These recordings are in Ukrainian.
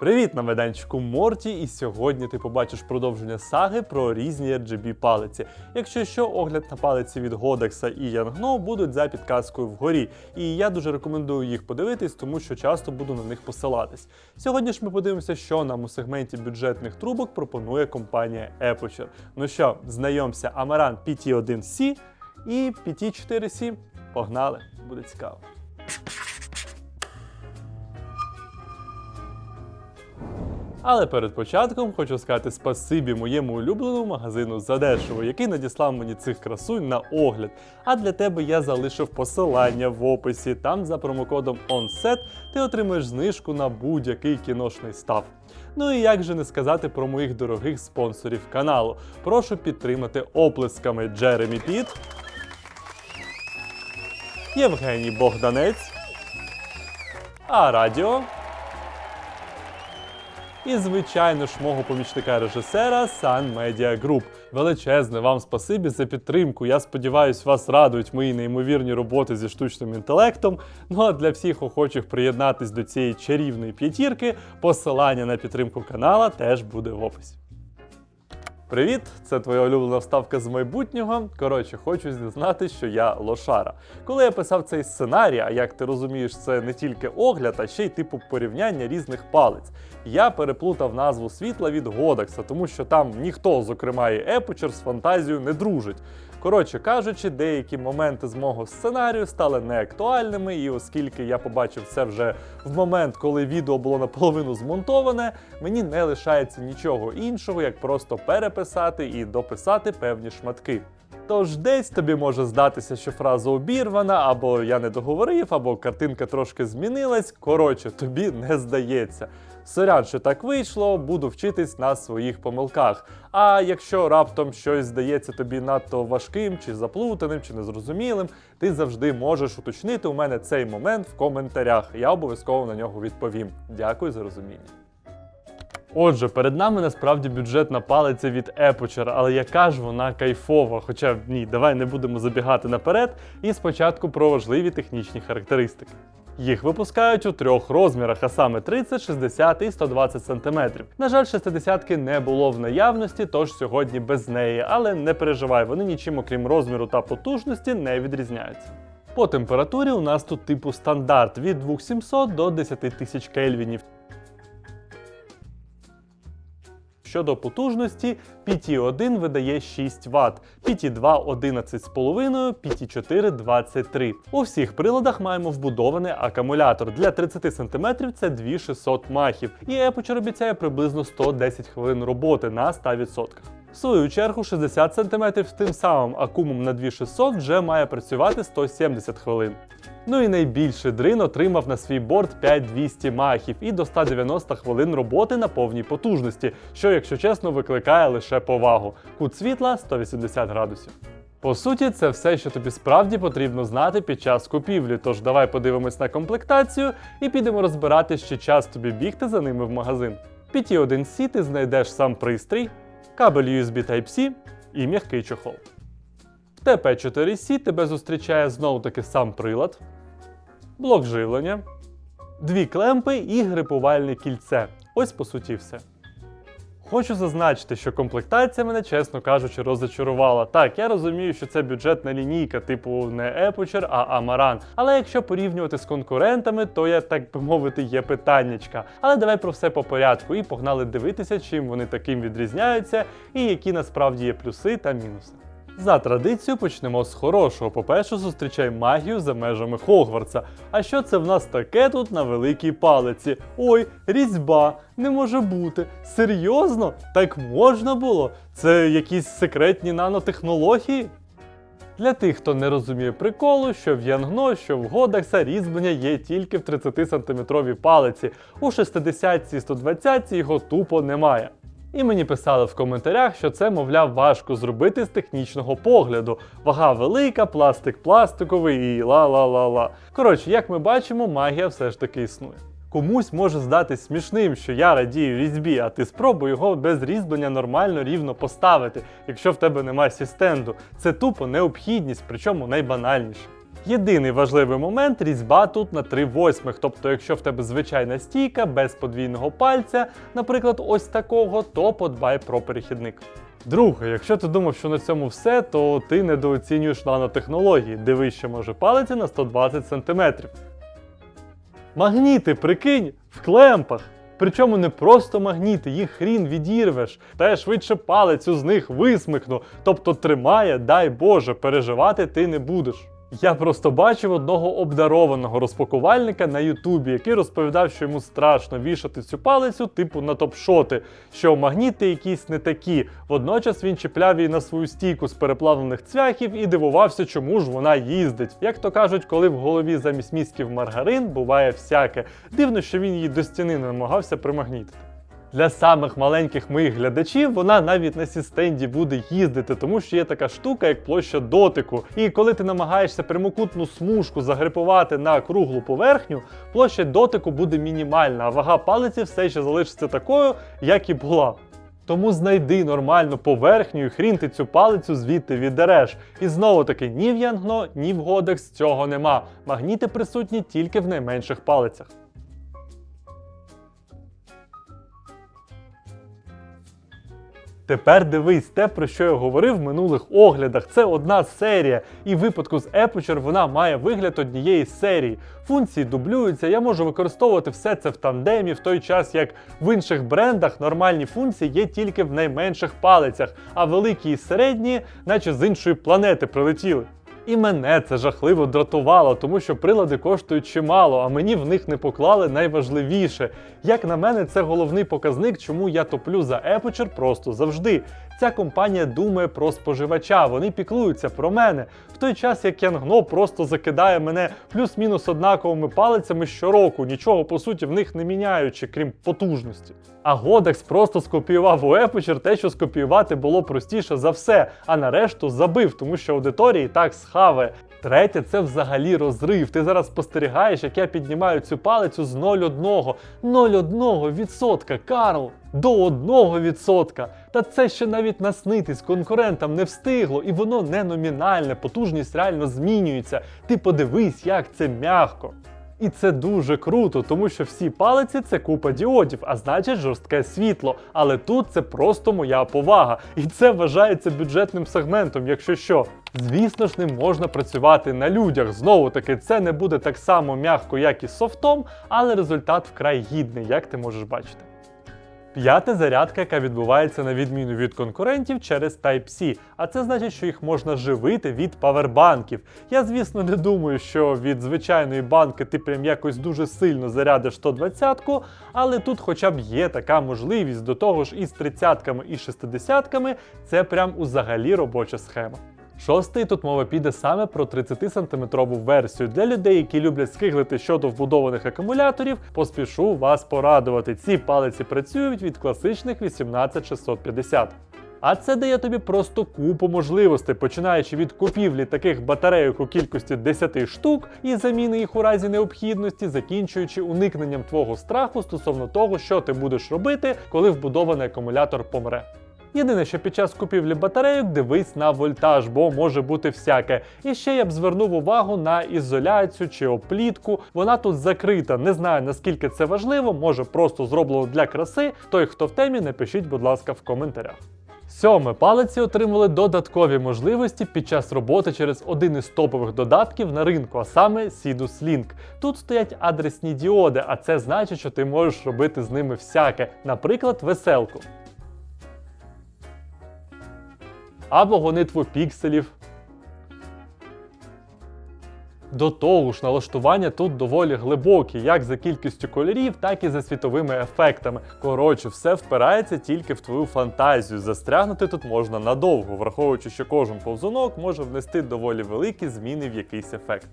Привіт на майданчику Морті, і сьогодні ти побачиш продовження саги про різні RGB палиці. Якщо що, огляд на палиці від Годекса і Янгно будуть за підказкою вгорі. І я дуже рекомендую їх подивитись, тому що часто буду на них посилатись. Сьогодні ж ми подивимося, що нам у сегменті бюджетних трубок пропонує компанія Aperture. Ну що, знайомся, Amaran PT1C і PT4C. Погнали, буде цікаво. Але перед початком хочу сказати спасибі моєму улюбленому магазину задешево, який надіслав мені цих красунь на огляд. А для тебе я залишив посилання в описі. Там за промокодом ONSET ти отримаєш знижку на будь-який кіношний став. Ну і як же не сказати про моїх дорогих спонсорів каналу. Прошу підтримати оплесками Джеремі Піт, Євгеній Богданець, А Радіо. І, звичайно ж, мого помічника режисера Sun Media Group. Величезне вам спасибі за підтримку. Я сподіваюся, вас радують мої неймовірні роботи зі штучним інтелектом. Ну а для всіх охочих приєднатись до цієї чарівної п'ятірки, посилання на підтримку канала теж буде в описі. Привіт, це твоя улюблена вставка з майбутнього. Коротше, хочу зізнати, що я лошара. Коли я писав цей сценарій, а як ти розумієш, це не тільки огляд, а ще й типу порівняння різних палець. Я переплутав назву світла від Годекса, тому що там ніхто, зокрема і Епочер, з фантазією не дружить. Коротше кажучи, деякі моменти з мого сценарію стали неактуальними, і оскільки я побачив це вже в момент, коли відео було наполовину змонтоване, мені не лишається нічого іншого, як просто переписати і дописати певні шматки. Тож десь тобі може здатися, що фраза обірвана, або я не договорив, або картинка трошки змінилась. Коротше, тобі не здається. Сорян, що так вийшло, буду вчитись на своїх помилках. А якщо раптом щось здається тобі надто важким, чи заплутаним, чи незрозумілим, ти завжди можеш уточнити у мене цей момент в коментарях. Я обов'язково на нього відповім. Дякую за розуміння. Отже, перед нами насправді бюджетна палиця від Aperture, але яка ж вона кайфова. Хоча ні, давай не будемо забігати наперед. І спочатку про важливі технічні характеристики. Їх випускають у трьох розмірах, а саме 30, 60 і 120 см. На жаль, 60-ки не було в наявності, тож сьогодні без неї, але не переживай, вони нічим окрім розміру та потужності не відрізняються. По температурі у нас тут типу стандарт від 2700 до 10 тисяч кельвінів. Щодо потужності, PT1 видає 6 Вт, PT2 11,5, PT4 23. У всіх приладах маємо вбудований акумулятор. Для 30 см це 2600 махів, і Aperture обіцяє приблизно 110 хвилин роботи на 100%. В свою чергу 60 см з тим самим акумом на 2600 вже має працювати 170 хвилин. Ну і найбільший дрин отримав на свій борт 5200 махів і до 190 хвилин роботи на повній потужності, що, якщо чесно, викликає лише повагу. Кут світла 180 градусів. По суті, це все, що тобі справді потрібно знати під час купівлі. Тож давай подивимось на комплектацію і підемо розбирати, чи час тобі бігти за ними в магазин. В PT1C ти знайдеш сам пристрій, кабель USB Type-C і м'який чохол. В TP4C тебе зустрічає знову таки сам прилад, блок живлення, дві клемпи і грипувальне кільце. Ось по суті все. Хочу зазначити, що комплектація мене, чесно кажучи, розочарувала. Так, я розумію, що це бюджетна лінійка, типу не Епочер, а Амаран. Але якщо порівнювати з конкурентами, то я так би мовити є питаннячка. Але давай про все по порядку і погнали дивитися, чим вони таким відрізняються, і які насправді є плюси та мінуси. За традицією почнемо з хорошого. По-перше, зустрічай магію за межами Хогвартса. А що це в нас таке тут на великій палиці? Ой, різьба, не може бути. Серйозно? Так можна було? Це якісь секретні нанотехнології? Для тих, хто не розуміє приколу, що в Янгно, що в Годакса різьблення є тільки в 30-сантиметровій палиці. У 60 і 120 його тупо немає. І мені писали в коментарях, що це, мовляв, важко зробити з технічного погляду. Вага велика, пластик пластиковий і ла-ла-ла-ла. Коротше, як ми бачимо, магія все ж таки існує. Комусь може здатись смішним, що я радію різьбі, а ти спробуй його без різьблення нормально рівно поставити, якщо в тебе немає сістенду. Це тупо необхідність, причому найбанальніше. Єдиний важливий момент різьба тут на 3 восьмих. Тобто, якщо в тебе звичайна стійка без подвійного пальця, наприклад, ось такого, то подбай про перехідник. Друге, якщо ти думав, що на цьому все, то ти недооцінюєш нанотехнології. Дивись, що може палиці на 120 см. Магніти, прикинь, в клемпах. Причому не просто магніти, їх хрін відірвеш, та я швидше палицю з них висмикну. Тобто тримає, дай Боже, переживати ти не будеш. Я просто бачив одного обдарованого розпакувальника на Ютубі, який розповідав, що йому страшно вішати цю палицю, типу на топ-шоти, що магніти якісь не такі. Водночас він чіпляв її на свою стійку з переплавлених цвяхів і дивувався, чому ж вона їздить. Як то кажуть, коли в голові замість місків маргарин буває всяке. Дивно, що він її до стіни не намагався примагнітити. Для самих маленьких моїх глядачів вона навіть на сістенді буде їздити, тому що є така штука, як площа дотику. І коли ти намагаєшся прямокутну смужку загрипувати на круглу поверхню, площа дотику буде мінімальна, а вага палиці все ще залишиться такою, як і була. Тому знайди нормальну поверхню і хрін ти цю палицю звідти віддереш. І знову таки, ні в Янгно, ні в Годекс цього нема. Магніти присутні тільки в найменших палицях. Тепер дивись, те, про що я говорив в минулих оглядах, це одна серія, і в випадку з Aperture вона має вигляд однієї серії. Функції дублюються, я можу використовувати все це в тандемі, в той час як в інших брендах нормальні функції є тільки в найменших палицях, а великі і середні, наче з іншої планети прилетіли. І мене це жахливо дратувало, тому що прилади коштують чимало, а мені в них не поклали найважливіше. Як на мене, це головний показник, чому я топлю за Aperture просто завжди. Ця компанія думає про споживача, вони піклуються про мене. В той час як Янгно просто закидає мене плюс-мінус однаковими палицями щороку, нічого по суті в них не міняючи, крім потужності. А Годекс просто скопіював у Епочер те, що скопіювати було простіше за все, а нарешту забив, тому що аудиторії так схаває. Третє, це взагалі розрив. Ти зараз спостерігаєш, як я піднімаю цю палицю з 0,1. 0,1%, Карл! До 1%. Та це ще навіть наснитись конкурентам не встигло, і воно не номінальне, потужність реально змінюється. Ти подивись, як це м'яко. І це дуже круто, тому що всі палиці це купа діодів, а значить жорстке світло. Але тут це просто моя повага. І це вважається бюджетним сегментом, якщо що. Звісно ж, ним можна працювати на людях. Знову таки, це не буде так само м'яко, як і з софтом, але результат вкрай гідний, як ти можеш бачити. П'яте зарядка, яка відбувається на відміну від конкурентів через Type-C, а це значить, що їх можна живити від павербанків. Я, звісно, не думаю, що від звичайної банки ти прям якось дуже сильно зарядиш 120-ку, але тут хоча б є така можливість до того ж із 30-ками і 60-ками це прям узагалі робоча схема. Шостий тут мова піде саме про 30-сантиметрову версію. Для людей, які люблять скиглити щодо вбудованих акумуляторів, поспішу вас порадувати. Ці палиці працюють від класичних 18650. А це дає тобі просто купу можливостей, починаючи від купівлі таких батарейок у кількості 10 штук і заміни їх у разі необхідності, закінчуючи уникненням твого страху стосовно того, що ти будеш робити, коли вбудований акумулятор помре. Єдине, що під час купівлі батарейок дивись на вольтаж, бо може бути всяке. І ще я б звернув увагу на ізоляцію чи оплітку. Вона тут закрита. Не знаю наскільки це важливо, може просто зроблено для краси. Той, хто в темі, напишіть, будь ласка, в коментарях. Сьоме палиці отримали додаткові можливості під час роботи через один із топових додатків на ринку, а саме Sidus Link. Тут стоять адресні діоди, а це значить, що ти можеш робити з ними всяке, наприклад, веселку. Або гонитву пікселів. До того ж, налаштування тут доволі глибокі, як за кількістю кольорів, так і за світовими ефектами. Коротше, все впирається тільки в твою фантазію. Застрягнути тут можна надовго, враховуючи, що кожен повзунок може внести доволі великі зміни в якийсь ефект.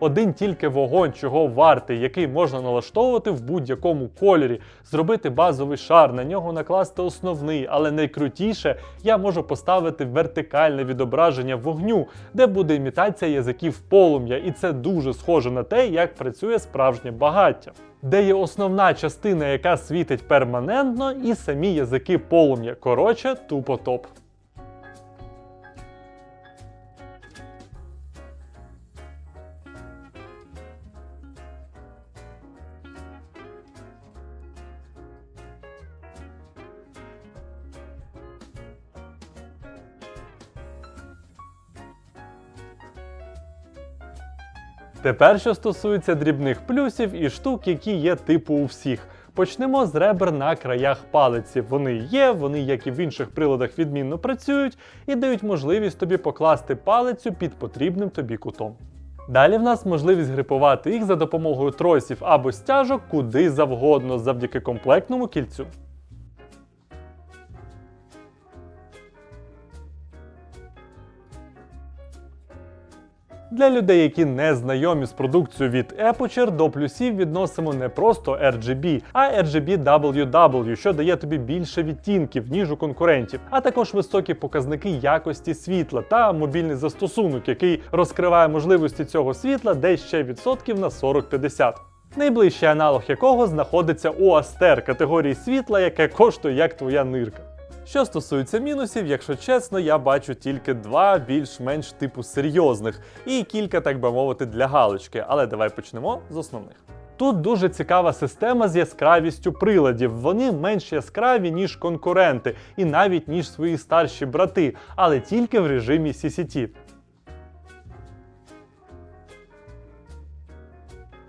Один тільки вогонь, чого вартий, який можна налаштовувати в будь-якому кольорі, зробити базовий шар, на нього накласти основний, але найкрутіше я можу поставити вертикальне відображення вогню, де буде імітація язиків полум'я, і це дуже схоже на те, як працює справжнє багаття. Де є основна частина, яка світить перманентно, і самі язики полум'я. Коротше, тупо топ. Тепер, що стосується дрібних плюсів і штук, які є типу у всіх. Почнемо з ребер на краях палиці. Вони є, вони, як і в інших приладах, відмінно працюють і дають можливість тобі покласти палицю під потрібним тобі кутом. Далі в нас можливість грипувати їх за допомогою тросів або стяжок куди завгодно завдяки комплектному кільцю. Для людей, які не знайомі з продукцією від Aputure, до плюсів відносимо не просто RGB, а RGB WW, що дає тобі більше відтінків, ніж у конкурентів, а також високі показники якості світла та мобільний застосунок, який розкриває можливості цього світла десь ще відсотків на 40-50. Найближчий аналог якого знаходиться у Астер категорії світла, яке коштує як твоя нирка. Що стосується мінусів, якщо чесно, я бачу тільки два більш-менш типу серйозних і кілька, так би мовити, для галочки. Але давай почнемо з основних. Тут дуже цікава система з яскравістю приладів. Вони менш яскраві, ніж конкуренти, і навіть ніж свої старші брати, але тільки в режимі CCT.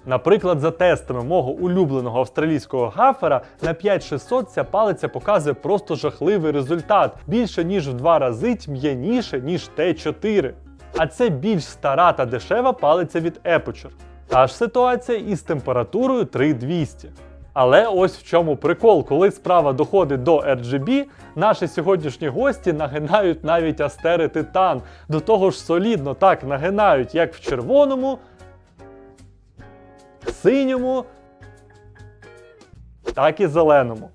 Наприклад, за тестами мого улюбленого австралійського гафера на 5600 ця палиця показує просто жахливий результат, більше ніж в два рази тьм'яніше, ніж Т4. А це більш стара та дешева палиця від Aputure. Та ж ситуація із температурою 3200. Але ось в чому прикол, коли справа доходить до RGB, наші сьогоднішні гості нагинають навіть астери Титан. До того ж солідно так нагинають, як в червоному, синьому, так і зеленому.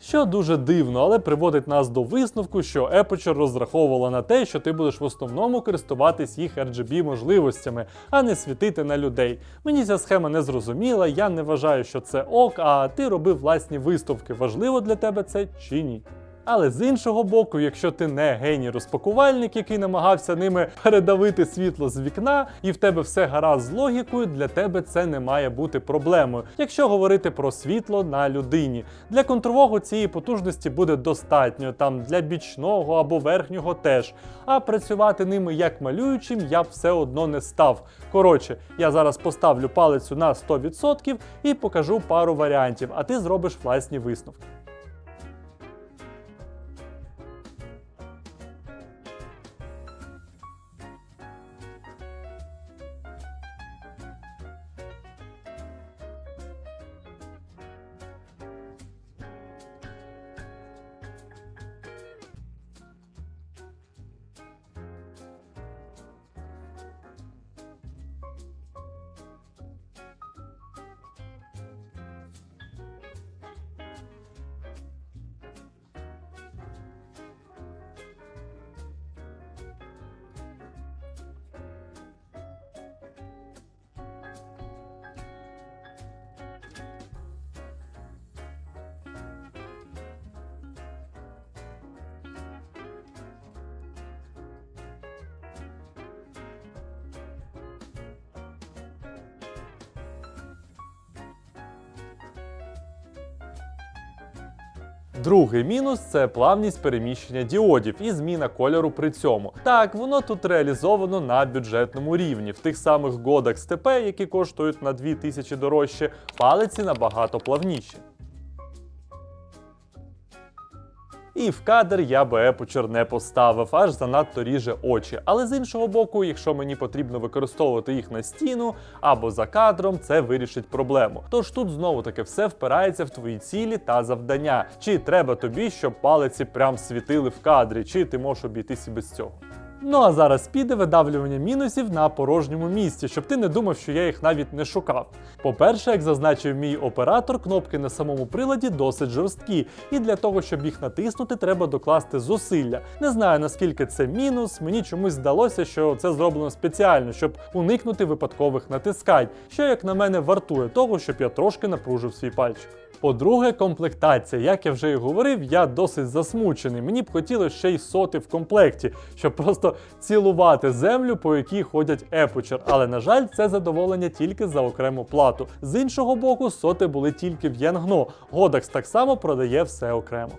Що дуже дивно, але приводить нас до висновку, що Aputure розраховувала на те, що ти будеш в основному користуватись їх RGB можливостями, а не світити на людей. Мені ця схема не зрозуміла, я не вважаю, що це ок, а ти робив власні виставки. Важливо для тебе це чи ні. Але з іншого боку, якщо ти не геній розпакувальник, який намагався ними передавити світло з вікна, і в тебе все гаразд з логікою, для тебе це не має бути проблемою. Якщо говорити про світло на людині, для контрового цієї потужності буде достатньо, там для бічного або верхнього теж. А працювати ними як малюючим я б все одно не став. Коротше, я зараз поставлю палицю на 100% і покажу пару варіантів, а ти зробиш власні висновки. Другий мінус це плавність переміщення діодів і зміна кольору при цьому. Так, воно тут реалізовано на бюджетному рівні. В тих самих годах степе, які коштують на 2000 дорожче, палиці набагато плавніші. І в кадр я би Aputure не поставив, аж занадто ріже очі. Але з іншого боку, якщо мені потрібно використовувати їх на стіну або за кадром, це вирішить проблему. Тож тут знову таки все впирається в твої цілі та завдання. Чи треба тобі, щоб палиці прям світили в кадрі, чи ти можеш обійтися без цього. Ну а зараз піде видавлювання мінусів на порожньому місці, щоб ти не думав, що я їх навіть не шукав. По-перше, як зазначив мій оператор, кнопки на самому приладі досить жорсткі, і для того, щоб їх натиснути, треба докласти зусилля. Не знаю наскільки це мінус, мені чомусь здалося, що це зроблено спеціально, щоб уникнути випадкових натискань, що, як на мене, вартує того, щоб я трошки напружив свій пальчик. По-друге, комплектація. Як я вже і говорив, я досить засмучений. Мені б хотілося ще й соти в комплекті, щоб просто цілувати землю, по якій ходять епочер. Але на жаль, це задоволення тільки за окрему плату. З іншого боку, соти були тільки в Янгно. Годекс так само продає все окремо.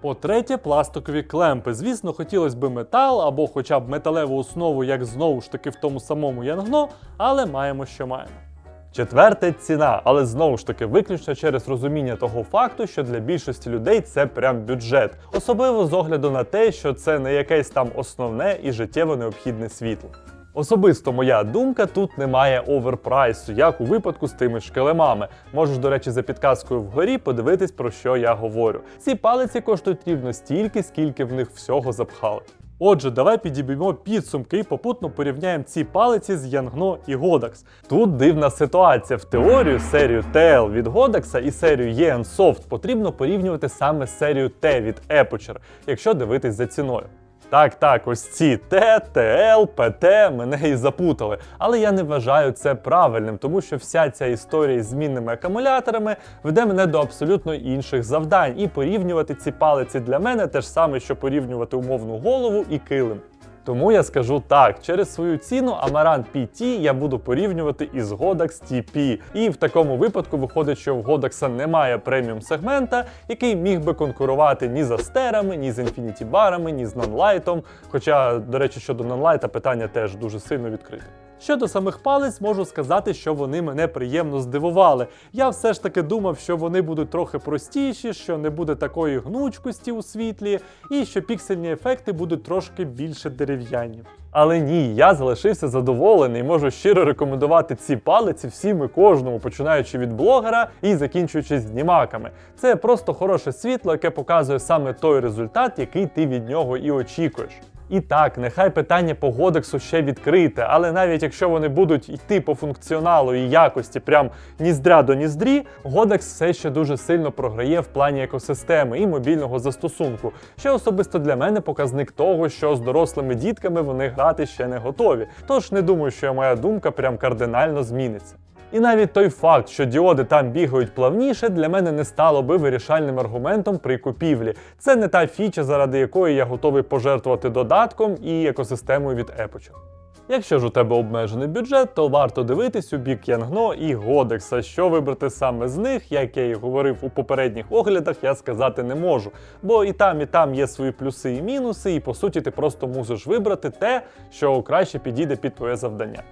По-третє, пластикові клемпи. Звісно, хотілося б метал або хоча б металеву основу, як знову ж таки в тому самому Янгно, але маємо, що маємо. Четверте ціна, але знову ж таки виключно через розуміння того факту, що для більшості людей це прям бюджет, особливо з огляду на те, що це не якесь там основне і життєво необхідне світло. Особисто моя думка, тут немає оверпрайсу, як у випадку з тими ж килимами. Можеш, до речі, за підказкою вгорі подивитись, про що я говорю. Ці палиці коштують рівно стільки, скільки в них всього запхали. Отже, давай підіб'ємо підсумки і попутно порівняємо ці палиці з Янгно і Godax. Тут дивна ситуація. В теорію серію TL від Godax і серію EN Soft потрібно порівнювати саме з серією T від Aperture, якщо дивитись за ціною. Так, так, ось ці Т, ТЛ, ПТ мене і запутали. Але я не вважаю це правильним, тому що вся ця історія з змінними акумуляторами веде мене до абсолютно інших завдань. І порівнювати ці палиці для мене те ж саме, що порівнювати умовну голову і килим. Тому я скажу так: через свою ціну Amaranth PT я буду порівнювати із Godax TP. І в такому випадку виходить, що в Godax немає преміум сегмента, який міг би конкурувати ні з астерами, ні з інфініті барами, ні з нонлайтом. Хоча, до речі, щодо нонлайта питання теж дуже сильно відкрите. Щодо самих палець, можу сказати, що вони мене приємно здивували. Я все ж таки думав, що вони будуть трохи простіші, що не буде такої гнучкості у світлі, і що піксельні ефекти будуть трошки більше дерев'яні. Але ні, я залишився задоволений. Можу щиро рекомендувати ці палиці всім і кожному, починаючи від блогера і закінчуючи знімаками. Це просто хороше світло, яке показує саме той результат, який ти від нього і очікуєш. І так, нехай питання по Годексу ще відкрите, але навіть якщо вони будуть йти по функціоналу і якості, прям ніздря до ніздрі, Годекс все ще дуже сильно програє в плані екосистеми і мобільного застосунку, що особисто для мене показник того, що з дорослими дітками вони грати ще не готові. Тож не думаю, що моя думка прям кардинально зміниться. І навіть той факт, що діоди там бігають плавніше, для мене не стало би вирішальним аргументом при купівлі. Це не та фіча, заради якої я готовий пожертвувати додатком і екосистемою від Aperture. Якщо ж у тебе обмежений бюджет, то варто дивитись у бік Янгно і Годекса. Що вибрати саме з них, як я і говорив у попередніх оглядах, я сказати не можу. Бо і там, і там є свої плюси і мінуси, і по суті ти просто мусиш вибрати те, що краще підійде під твоє завдання.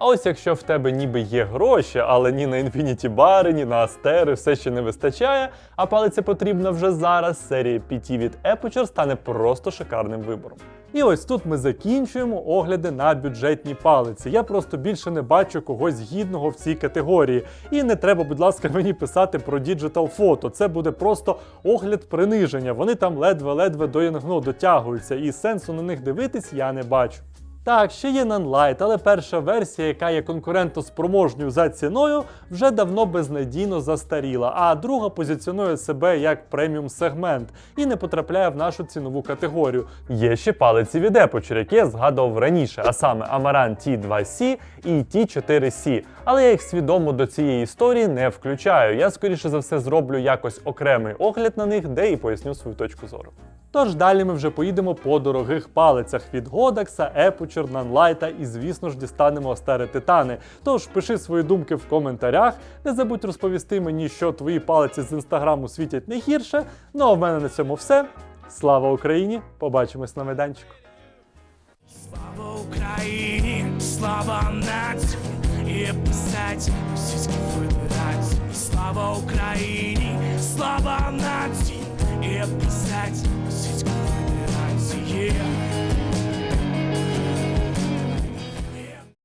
А ось якщо в тебе ніби є гроші, але ні на Infinity бари, ні на Астери все ще не вистачає, а палиця потрібна вже зараз, серія PT від Aperture стане просто шикарним вибором. І ось тут ми закінчуємо огляди на бюджетні палиці. Я просто більше не бачу когось гідного в цій категорії. І не треба, будь ласка, мені писати про Digital Photo. Це буде просто огляд приниження. Вони там ледве-ледве до Янгно дотягуються, і сенсу на них дивитись я не бачу. Так, ще є Nunlight, але перша версія, яка є конкурентоспроможною за ціною, вже давно безнадійно застаріла, а друга позиціонує себе як преміум сегмент і не потрапляє в нашу цінову категорію. Є ще палиці від Aperture, які я згадував раніше, а саме Amaranth T2C і T4C. Але я їх свідомо до цієї історії не включаю. Я скоріше за все зроблю якось окремий огляд на них, де і поясню свою точку зору. Тож далі ми вже поїдемо по дорогих палицях від Godax, Aperture, Nunlight і, звісно ж, дістанемо Астери Титани. Тож пиши свої думки в коментарях. Не забудь розповісти мені, що твої палиці з інстаграму світять не гірше. Ну а в мене на цьому все. Слава Україні! Побачимось на майданчику. Слава Україні, слава нації, і писать російські федерації. Слава Україні, слава нації, і писать